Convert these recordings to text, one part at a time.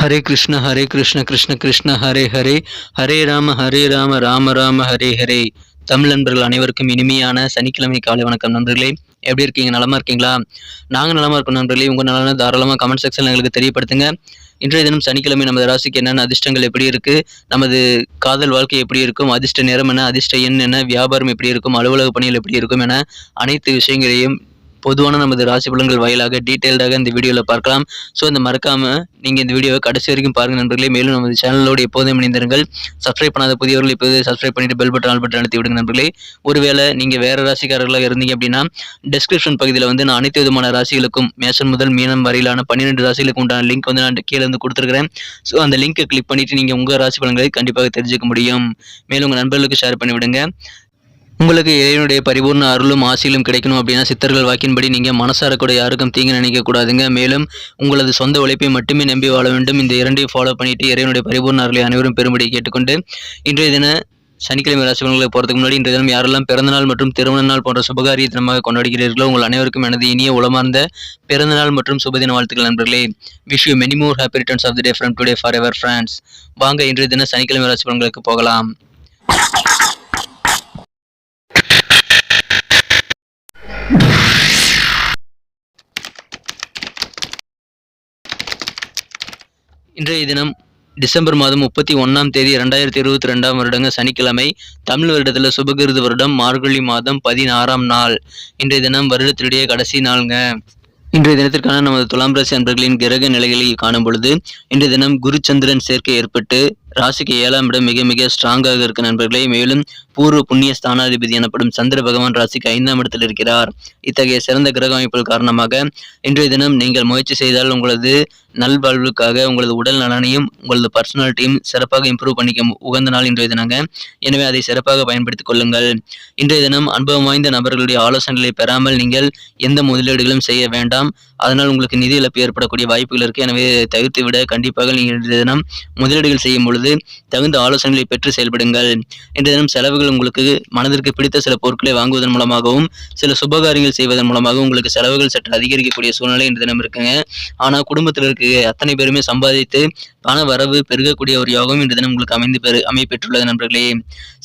ஹரே கிருஷ்ண ஹரே கிருஷ்ண கிருஷ்ண கிருஷ்ண ஹரே ஹரே. ஹரே ராம ஹரே ராம ராம ராம ஹரே ஹரே. தமிழ் நண்பர்கள் அனைவருக்கும் இனிமையான சனிக்கிழமை காலை வணக்கம் நண்பர்களே. எப்படி இருக்கீங்க? நலமா இருக்கீங்களா? நாங்கள் நலமா இருக்கோம் நண்பர்களே. உங்கள் நலனை தாராளமாக கமெண்ட் செக்ஷனில் எங்களுக்கு தெரியப்படுத்துங்க. இன்றைய தினம் சனிக்கிழமை நமது ராசிக்கு என்னென்ன அதிர்ஷ்டங்கள் எப்படி இருக்கு? நமது காதல் வாழ்க்கை எப்படி இருக்கும்? அதிர்ஷ்ட நேரம் என்ன? அதிர்ஷ்ட எண் என்ன? வியாபாரம் எப்படி இருக்கும்? அலுவலக பணிகள் எப்படி இருக்கும் என அனைத்து விஷயங்களையும் பொதுவான நமது ராசி பலன்கள் வாயிலாக டீட்டெயில்டாக இந்த வீடியோவில் பார்க்கலாம். ஸோ இந்த மறக்காம நீங்கள் இந்த வீடியோவை கடைசி வரைக்கும் பாருங்கள் நண்பர்களே. மேலும் நமது சேனலோடு எப்போதும் இணைந்திருங்கள். சப்ஸ்கிரைப் பண்ணாத புதியவர்கள் இப்போது சப்ஸ்கிரைப் பண்ணிட்டு பெல் பட்டன் ஆல் பட்டன் அழுத்தி விடுங்க நண்பர்களே. ஒருவேளை நீங்கள் வேறு ராசிக்காரர்களாக இருந்தீங்க அப்படின்னா டெஸ்கிரிப்ஷன் பகுதியில் வந்து நான் அனைத்து விதமான ராசிகளுக்கும் மேஷன் முதல் மீனம் வரையிலான பன்னிரெண்டு ராசிகளுக்கு உண்டான லிங்க் வந்து நான் கீழே வந்து கொடுத்துருக்கிறேன். ஸோ அந்த லிங்கை கிளிக் பண்ணிட்டு நீங்கள் உங்கள் ராசி பலன்களை கண்டிப்பாக தெரிஞ்சுக்க முடியும். மேலும் உங்கள் நண்பர்களுக்கு ஷேர் பண்ணிவிடுங்க. உங்களுக்கு இறைவனுடைய பரிபூர்ண அருளும் ஆசையிலும் கிடைக்கணும் அப்படின்னா சித்தர்கள் வாக்கின்படி நீங்கள் மனசார கூட யாருக்கும் தீங்கு நினைக்கக்கூடாதுங்க மேலும் உங்களது சொந்த உழைப்பை மட்டுமே நம்பி வாழ வேண்டும். இந்த இரண்டையும் ஃபாலோ பண்ணிட்டு இறைவனுடைய பரிபூர்ண அருளை அனைவரும் பெரும்படி கேட்டுக்கொண்டு இன்றைய தின சனிக்கிழமை ராசி பலன்களை போகிறதுக்கு முன்னாடி இன்றைய தினம் யாரெல்லாம் பிறந்தநாள் மற்றும் திருமண நாள் போன்ற சுபகாரிய தினமாக கொண்டாடுகிறீர்களோ உங்கள் அனைவருக்கும் எனது இனிய உளமார்ந்த பிறந்தநாள் மற்றும் சுபதின வாழ்த்துக்கள் நண்பர்களே. Wish you many more happy returns of the day from today for ever friends வாங்க இன்றைய தின சனிக்கிழமை ராசி பலன்களுக்கு போகலாம். இன்றைய தினம் டிசம்பர் மாதம் முப்பத்தி ஒன்றாம் தேதி ரெண்டாயிரத்தி இருபத்தி ரெண்டாம் வருடங்க சனிக்கிழமை தமிழ் வருடத்தில் சுபகிருது வருடம் மார்கழி மாதம் பதினாறாம் நாள். இன்றைய தினம் வருடத்தினுடைய கடைசி நாளுங்க. இன்றைய தினத்திற்கான நமது துலாம் ராசி அன்பர்களின் கிரக நிலைகளை காணும் பொழுது இன்றைய தினம் குருச்சந்திரன் சேர்க்கை ஏற்பட்டு ராசிக்கு ஏழாம் இடம் மிக மிக ஸ்ட்ராங்காக இருக்கு நண்பர்களே. மேலும் பூர்வ புண்ணிய ஸ்தானாதிபதி எனப்படும் சந்திர பகவான் ராசிக்கு ஐந்தாம் இடத்தில் இருக்கிறார். இத்தகைய சிறந்த கிரக அமைப்புகள் காரணமாக இன்றைய தினம் நீங்கள் முயற்சி செய்தால் உங்களது நல்வாழ்வுக்காக உங்களது உடல் நலனையும் உங்களது பர்சனாலிட்டியும் சிறப்பாக இம்ப்ரூவ் பண்ணிக்க உகந்த நாள் இன்றைய தினங்க. எனவே அதை சிறப்பாக பயன்படுத்திக் கொள்ளுங்கள். இன்றைய தினம் அனுபவம் வாய்ந்த நபர்களுடைய ஆலோசனைகளை பெறாமல் நீங்கள் எந்த முதலீடுகளும் செய்ய வேண்டாம். அதனால் உங்களுக்கு நிதி இழப்பு ஏற்படக்கூடிய வாய்ப்புகள் இருக்கு. எனவே தவிர்த்து விட கண்டிப்பாக நீங்கள் இன்றைய தினம் முதலீடுகள் செய்யும் பொழுது தகுந்த ஆலோசனைகளை பெற்று செயல்படுங்கள். இன்றைய தினம் செலவுகள் உங்களுக்கு மனதிற்கு பிடித்த சில பொருட்களை வாங்குவதன் மூலமாகவும் சில சுபகாரியங்கள் செய்வதன் மூலமாகவும் உங்களுக்கு செலவுகள் சற்று அதிகரிக்கக்கூடிய சூழ்நிலை இன்றைய தினம் இருக்குங்க. ஆனால் குடும்பத்தில் இருக்க அத்தனை பேருமே சம்பாதித்து பண வரவு பெருகக்கூடிய ஒரு யோகம் இன்றைய தினம் உங்களுக்கு அமைந்து பெரு அமைப்பெற்றுள்ளது நண்பர்களே.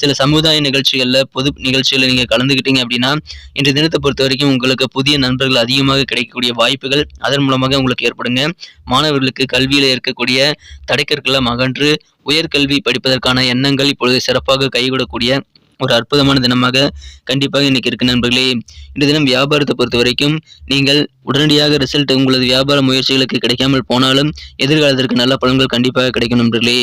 சில சமுதாய நிகழ்ச்சிகளில் பொது நிகழ்ச்சிகளில் நீங்கள் கலந்துக்கிட்டீங்க அப்படின்னா இன்றைய தினத்தை பொறுத்த வரைக்கும் உங்களுக்கு புதிய நண்பர்கள் அதிகமாக கிடைக்கக்கூடிய வாய்ப்புகள் அதன் மூலமாக உங்களுக்கு ஏற்படுங்க. மாணவர்களுக்கு கல்வியில் இருக்கக்கூடிய தடைக்கற்களை அகன்று உயர்கல்வி படிப்பதற்கான எண்ணங்கள் இப்பொழுது சிறப்பாக கைவிடக்கூடிய ஒரு அற்புதமான தினமாக கண்டிப்பாக இன்னைக்கு இருக்கு நண்பர்களே. இந்த தினம் வியாபாரத்தை பொறுத்த வரைக்கும் நீங்கள் உடனடியாக ரிசல்ட் உங்களது வியாபார முயற்சிகளுக்கு கிடைக்காமல் போனாலும் எதிர்காலத்திற்கு நல்ல பலன்கள் கண்டிப்பாக கிடைக்கும் நண்பர்களே.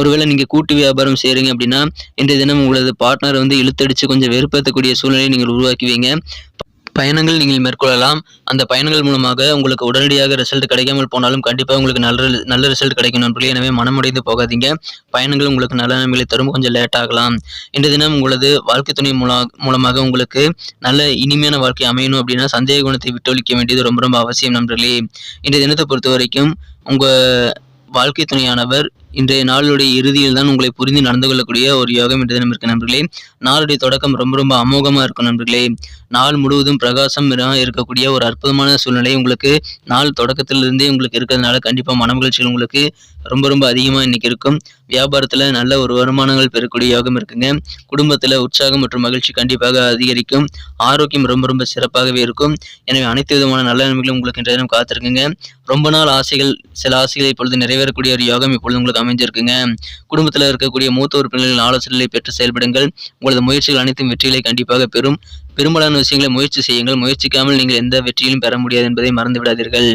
ஒருவேளை நீங்கள் கூட்டு வியாபாரம் செய்கிறீங்க அப்படின்னா இந்த தினம் உங்களது பார்ட்னர் வந்து இழுத்தடிச்சு கொஞ்சம் வெறுப்பத்தக்கூடிய சூழ்நிலையை நீங்கள் உருவாக்குவீங்க. பயணங்கள் நீங்கள் மேற்கொள்ளலாம். அந்த பயணங்கள் மூலமாக உங்களுக்கு உடனடியாக ரிசல்ட் கிடைக்காமல் போனாலும் கண்டிப்பாக உங்களுக்கு நல்ல நல்ல ரிசல்ட் கிடைக்கும் நண்பர்களே. எனவே மனமுடைந்து போகாதீங்க. பயணங்கள் உங்களுக்கு நல்ல நன்மைகளை தரும். கொஞ்சம் லேட் ஆகலாம். இன்றைய தினம் உங்களது வாழ்க்கை துணை மூலமாக உங்களுக்கு நல்ல இனிமையான வாழ்க்கை அமையணும் அப்படின்னா சந்தேக குணத்தை விட்டொழிக்க வேண்டியது ரொம்ப ரொம்ப அவசியம் நண்பர்களே. இன்றைய தினத்தை பொறுத்த வரைக்கும் உங்கள் வாழ்க்கை துணையானவர் இன்றைய நாளுடைய இறுதியில் தான் உங்களை புரிந்து நடந்து கொள்ளக்கூடிய ஒரு யோகம் இன்றைய தினம் இருக்கு நண்பர்களே. நாளுடைய தொடக்கம் ரொம்ப ரொம்ப அமோகமாக இருக்கும் நண்பர்களே. நாள் முழுவதும் பிரகாசம் இருக்கக்கூடிய ஒரு அற்புதமான சூழ்நிலை உங்களுக்கு நாள் தொடக்கத்திலிருந்தே உங்களுக்கு இருக்கிறதுனால கண்டிப்பாக மன உங்களுக்கு ரொம்ப ரொம்ப அதிகமாக இன்னைக்கு இருக்கும். வியாபாரத்தில் நல்ல ஒரு வருமானங்கள் பெறக்கூடிய யோகம் இருக்குங்க. குடும்பத்தில் உற்சாகம் மற்றும் மகிழ்ச்சி கண்டிப்பாக அதிகரிக்கும். ஆரோக்கியம் ரொம்ப ரொம்ப சிறப்பாகவே இருக்கும். எனவே அனைத்து விதமான நல்ல நன்மைகளும் உங்களுக்கு இன்றைய தினம் காத்திருக்குங்க. ரொம்ப நாள் ஆசைகள் சில ஆசைகள் இப்பொழுது நிறைவேறக்கூடிய ஒரு யோகம் இப்பொழுது உங்களுக்கு அமைஞ்சிருக்குங்க. குடும்பத்தில் இருக்கக்கூடிய மூத்த உறுப்பினர்களின் ஆலோசனைகளை பெற்று செயல்படுங்கள். உங்களது முயற்சிகள் அனைத்தும் வெற்றிகளை கண்டிப்பாக பெறும். பெரும்பாலான விஷயங்களை முயற்சி செய்யுங்கள். முயற்சிக்காமல் நீங்கள் எந்த வெற்றியிலும் பெற முடியாது என்பதை மறந்து விடாதீர்கள்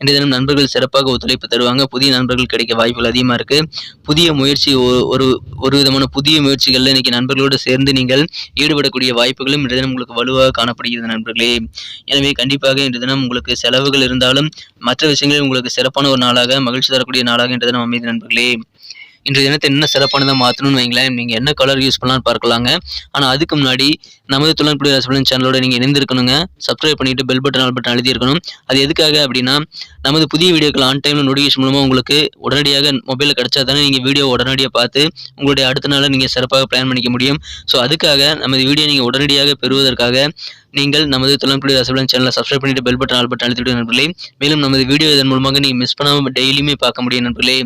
இன்றைய தினம் நண்பர்கள் சிறப்பாக ஒத்துழைப்பு தருவாங்க. புதிய நண்பர்கள் கிடைக்க வாய்ப்புகள் அதிகமாக இருக்குது புதிய முயற்சி ஒரு ஒரு விதமான புதிய முயற்சிகளில் இன்றைக்கி நண்பர்களோடு சேர்ந்து நீங்கள் ஈடுபடக்கூடிய வாய்ப்புகளும் இன்றைய தினம் உங்களுக்கு வலுவாக காணப்படுகிறது நண்பர்களே. எனவே கண்டிப்பாக இன்றைய தினம் உங்களுக்கு செலவுகள் இருந்தாலும் மற்ற விஷயங்களில் உங்களுக்கு சிறப்பான ஒரு நாளாக மகிழ்ச்சி தரக்கூடிய நாளாக இன்றைய தினம் அமைதி நண்பர்களே. இன்றைய தினத்தை என்ன சிறப்பானதாக மாற்றணும்னு வைங்களேன். நீங்கள் என்ன கலர் யூஸ் பண்ணலாம்னு பார்க்கலாங்க. ஆனால் அதுக்கு முன்னாடி நமது துளன்புடி ரசபலன் சேனலோட நீங்கள் இணைந்திருக்கணுங்க. சப்ஸ்கிரைப் பண்ணிட்டு பெல் பட்டன் ஆல் பட்டன் எழுதியிருக்கணும் அது எதுக்காக அப்படின்னா நமது புதிய வீடியோக்கள் ஆன் டைமில் நோட்டிஃபிகேஷன் மூலமாக உங்களுக்கு உடனடியாக மொபைலில் கிடைச்சா தானே நீங்கள் வீடியோ உடனடியாக பார்த்து உங்களுடைய அடுத்த நாளை நீங்கள் சிறப்பாக பிளான் பண்ணிக்க முடியும். ஸோ அதுக்காக நமது வீடியோ நீங்கள் உடனடியாக பெறுவதற்காக நீங்கள் நமது தொழில்நுட்ப ரசபலன் சேனலை சப்ஸ்கிரைப் பண்ணிட்டு பெல் பட்டன் ஆல் பட்டன் அழுத்திவிடுங்க நண்பர்களே. மேலும் நமது வீடியோ இதன் மூலமாக நீங்கள் மிஸ் பண்ணாமல் டெய்லியுமே பார்க்க முடியும் நண்பர்களே.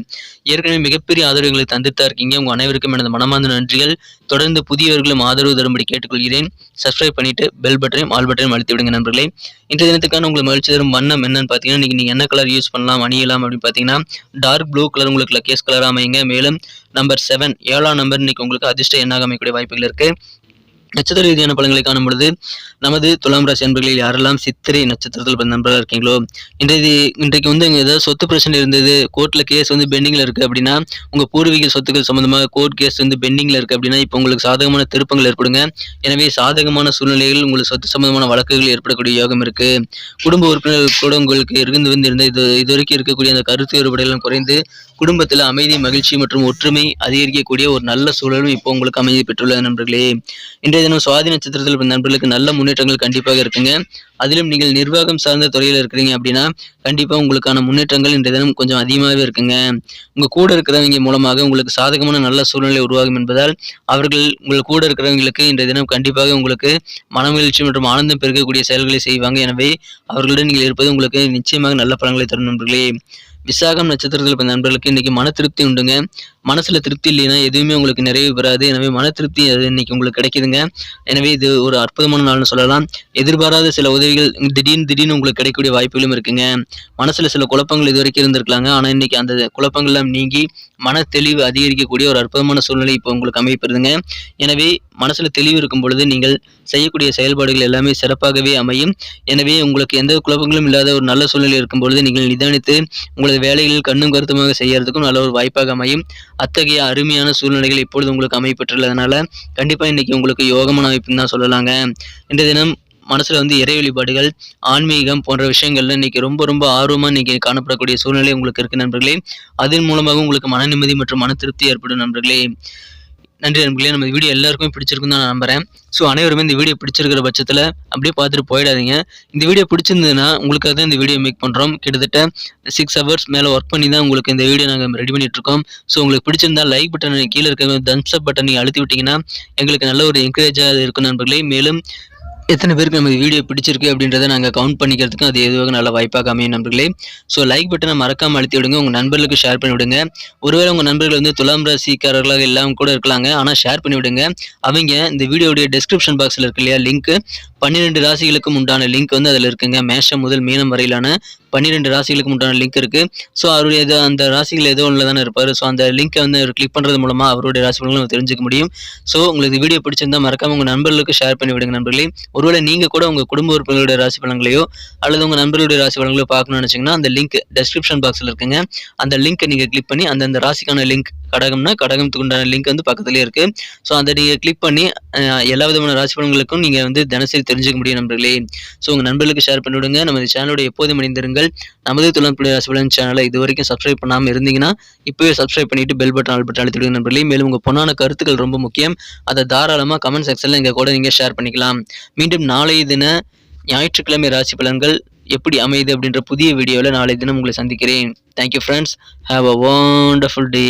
ஏற்கனவே மிகப்பெரிய ஆதரவுகளை தந்துட்டா தந்துட்டு தான் இருக்கீங்க. உங்கள் அனைவருக்கும் எனது மனமார்ந்த நன்றிகள். தொடர்ந்து புதியவர்களும் ஆதரவு தரும்படி கேட்டுக்கொள்கிறேன். சப்ஸ்கிரைப் பண்ணிட்டு பெல் பட்டனையும் ஆல் பட்டனையும் அழுத்தி விடுங்க நண்பர்களே. இன்றைய தினத்துக்கான உங்களுக்கு மகிழ்ச்சி தரும் வண்ணம் என்னன்னு பார்த்தீங்கன்னா இன்னைக்கு நீங்கள் என்ன கலர் யூஸ் பண்ணலாம் அணியலாம் அப்படின்னு பார்த்தீங்கன்னா டார்க் ப்ளூ கலர் உங்களுக்கு லக்கேஸ் கலர் அமைங்க மேலும் நம்பர் செவன் ஏழாம் நம்பர் இன்னைக்கு உங்களுக்கு அதிர்ஷ்ட எண்ணாக அமைக்கக்கூடிய வாய்ப்புகள் இருக்கு. நட்சத்திர ரீதியான பலன்களை காணும் பொழுது நமது துலாம் ராசி அன்பர்களில் யாரெல்லாம் சித்திரை நட்சத்திரத்தில் பிறந்த நண்பர்களாக இருக்கீங்களோ இன்றைக்கு இன்றைக்கு வந்து இங்கே ஏதாவது சொத்து பிரச்சனை இருந்தது கோர்ட்டில் கேஸ் வந்து பெண்டிங்கில் இருக்கு அப்படின்னா உங்கள் பூர்வீக சொத்துக்கள் சம்மந்தமாக கோர்ட் கேஸ் வந்து பெண்டிங்கில் இருக்குது அப்படின்னா இப்போ உங்களுக்கு சாதகமான திருப்பங்கள் ஏற்படுங்க. எனவே சாதகமான சூழ்நிலைகள் உங்களுக்கு சொத்து சம்மந்தமான வழக்குகள் ஏற்படக்கூடிய யோகம் இருக்கு. குடும்ப உறுப்பினர்கள் கூட உங்களுக்கு இருந்து வந்து இருந்த இது இதுவரைக்கும் இருக்கக்கூடிய அந்த கருத்து வேறுபாடுகளும் குறைந்து குடும்பத்தில் அமைதி மகிழ்ச்சி மற்றும் ஒற்றுமை அதிகரிக்கக்கூடிய ஒரு நல்ல சூழலும் இப்போ உங்களுக்கு அமைதி பெற்றுள்ள நண்பர்களே. இன்றைய தினம் சுவாதி நட்சத்திரத்தில் நண்பர்களுக்கு நல்ல முன்னேற்றங்கள் கண்டிப்பாக இருக்குங்க. அதிலும் நீங்கள் நிர்வாகம் சார்ந்த துறையில் இருக்கிறீங்க அப்படின்னா கண்டிப்பாக உங்களுக்கான முன்னேற்றங்கள் இன்றைய தினம் கொஞ்சம் அதிகமாகவே இருக்குங்க. உங்கள் கூட இருக்கிறவங்க மூலமாக உங்களுக்கு சாதகமான நல்ல சூழ்நிலை உருவாகும் என்பதால் அவர்கள் உங்கள் கூட இருக்கிறவங்களுக்கு இன்றைய தினம் கண்டிப்பாக உங்களுக்கு மனமகிழ்ச்சி மற்றும் ஆனந்தம் பெருக்கக்கூடிய செயல்களை செய்வாங்க. எனவே அவர்களுடன் நீங்கள் இருப்பது உங்களுக்கு நிச்சயமாக நல்ல பலன்களை தரும் நண்பர்களே. விசாகம் நட்சத்திரத்தில் பிறந்த நண்பர்களுக்கு இன்னைக்கு மன திருப்தி உண்டுங்க. மனசுல திருப்தி இல்லைன்னா எதுவுமே உங்களுக்கு நிறைவு பெறாது. எனவே மன திருப்தி அது இன்னைக்கு உங்களுக்கு கிடைக்குதுங்க. எனவே இது ஒரு அற்புதமான நாள்னு சொல்லலாம். எதிர்பாராத சில உதவிகள் திடீர்னு திடீர்னு உங்களுக்கு கிடைக்கக்கூடிய வாய்ப்புகளும் இருக்குங்க. மனசுல சில குழப்பங்கள் இது வரைக்கும் இருந்திருக்கலாங்க. ஆனா இன்னைக்கு அந்த குழப்பங்கள்லாம் நீங்கி மன தெளிவு அதிகரிக்கக்கூடிய ஒரு அற்புதமான சூழ்நிலை இப்போ உங்களுக்கு அமைப்பெறுதுங்க எனவே மனசுல தெளிவு இருக்கும் பொழுது நீங்கள் செய்யக்கூடிய செயல்பாடுகள் எல்லாமே சிறப்பாகவே அமையும். எனவே உங்களுக்கு எந்த குழப்பங்களும் இல்லாத ஒரு நல்ல சூழ்நிலை இருக்கும் பொழுது நீங்கள் நிதானித்து உங்களது வேலைகளில் கண்ணும் கருத்துமாக செய்யறதுக்கும் நல்ல ஒரு வாய்ப்பாக அமையும். அத்தகைய அருமையான சூழ்நிலைகள் இப்பொழுது உங்களுக்கு அமைப்பெற்றுள்ளதுனால கண்டிப்பா இன்னைக்கு உங்களுக்கு யோகமான அமைப்புன்னு தான் சொல்லலாங்க. இன்றைய தினம் மனசுல வந்து இறை வழிபாடுகள் ஆன்மீகம் போன்ற விஷயங்கள்ல இன்னைக்கு ரொம்ப ரொம்ப ஆர்வமாக இன்னைக்கு காணப்படக்கூடிய சூழ்நிலை உங்களுக்கு இருக்கு நண்பர்களே. அதன் மூலமாக உங்களுக்கு மன நிம்மதி மற்றும் மன திருப்தி ஏற்படும் நண்பர்களே. நன்றி நண்பர்களே. நம்ம வீடியோ எல்லாருக்குமே பிடிச்சிருக்கும் தான் நான் நம்புறேன். ஸோ அனைவருமே இந்த வீடியோ பிடிச்சிருக்கிற பட்சத்தில் அப்படியே பார்த்துட்டு போயிடாதீங்க. இந்த வீடியோ பிடிச்சிருந்ததுன்னா உங்களுக்காக தான் இந்த வீடியோ மேக் பண்ணுறோம் கிட்டத்தட்ட சிக்ஸ் ஹவர்ஸ் மேலே ஒர்க் பண்ணி தான் உங்களுக்கு இந்த வீடியோ நாங்கள் ரெடி பண்ணிகிட்ருக்கோம் இருக்கோம் ஸோ உங்களுக்கு பிடிச்சிருந்தா லைக் பட்டன் கீழே இருக்க தம்ஸ் அப் பட்டன் நீங்கள் அழுத்தி விட்டிங்கன்னா எங்களுக்கு நல்ல ஒரு என்கரேஜாக இருக்கும் நண்பர்களே. மேலும் எத்தனை பேருக்கு நம்ம வீடியோ பிடிச்சிருக்கு அப்படின்றத நாங்கள் கவுண்ட் பண்ணிக்கிறதுக்கும் அது எதுவாக நல்ல வாய்ப்பாக அமையும் நண்பர்களே. ஸோ லைக் பட்டனை மறக்காமல் அழுத்தி விடுங்க. உங்கள் நண்பர்களுக்கு ஷேர் பண்ணி விடுங்க. ஒருவேளை உங்கள் நண்பர்கள் வந்து துலாம் ராசிக்காரர்களாக எல்லாம் கூட இருக்கலாங்க. ஆனால் ஷேர் பண்ணி விடுங்க. அவங்க இந்த வீடியோடைய டிஸ்கிரிப்ஷன் பாக்ஸில் இருக்கு இல்லையா லிங்க் பன்னிரெண்டு ராசிகளுக்கும் உண்டான லிங்க் வந்து அதில் இருக்குங்க. மேஷம் முதல் மீனம் வரையிலான பன்னிரெண்டு ராசிகளுக்கு உண்டான லிங்க் இருக்குது ஸோ அவருடைய ஏதோ அந்த ராசிகள் ஏதோ ஒன்றில் தானே இருப்பார். ஸோ அந்த லிங்கை வந்து அவர் கிளிக் பண்ணுறது மூலமாக அவருடைய ராசிகளும் தெரிஞ்சுக்க முடியும். ஸோ உங்களுக்கு வீடியோ பிடிச்சிருந்தா மறக்காமல் உங்கள் நண்பர்களுக்கு ஷேர் பண்ணி விடுங்க நண்பர்களே. ஒருவேளை நீங்கள் கூட உங்கள் குடும்ப உறுப்பினர்களுடைய ராசி பலன்களையோ அல்லது உங்கள் நண்பர்களுடைய ராசி பலன்களையோ பார்க்கணும்னு நினச்சிங்கன்னா அந்த லிங்க் டெஸ்கிரிப்ஷன் பாக்ஸில் இருக்குங்க. அந்த லிங்க்கை நீங்கள் கிளிக் பண்ணி அந்தந்த ராசிக்கான லிங்க் கடகம்னா கடகத்துக்கு உண்டான லிங்க் வந்து பக்கத்துலேயே இருக்குது ஸோ அதை நீங்கள் கிளிக் பண்ணி எல்லா விதமான ராசி பலன்களுக்கும் நீங்கள் வந்து தினசரி தெரிஞ்சுக்க முடியும் நண்பர்களே. ஸோ உங்கள் நண்பர்களுக்கு ஷேர் பண்ணி விடுங்க நமது சேனலோட எப்போதும் இணைந்திருங்கள். நமது துளம்புடைய ராசி பலன் சேனலை இது வரைக்கும் சப்ஸ்கிரைப் பண்ணாமல் இருந்தீங்கன்னா இப்போவே சப்ஸ்கிரைப் பண்ணிட்டு பெல் பட்டன் ஆல் பட்டன் அழுத்திடுங்க நண்பர்களே. மேலும் உங்கள் பொண்ணான கருத்துக்கள் ரொம்ப முக்கியம். அதை தாராளமாக கமெண்ட் செக்ஷனில் எங்கள் கூட நீங்கள் ஷேர் பண்ணிக்கலாம். மீண்டும் நாளைய தின ஞாயிற்றுக்கிழமை ராசி பலன்கள் எப்படி அமையுது அப்படின்ற புதிய வீடியோவில் நாளை தினம் உங்களை சந்திக்கிறேன். Thank you friends have a wonderful day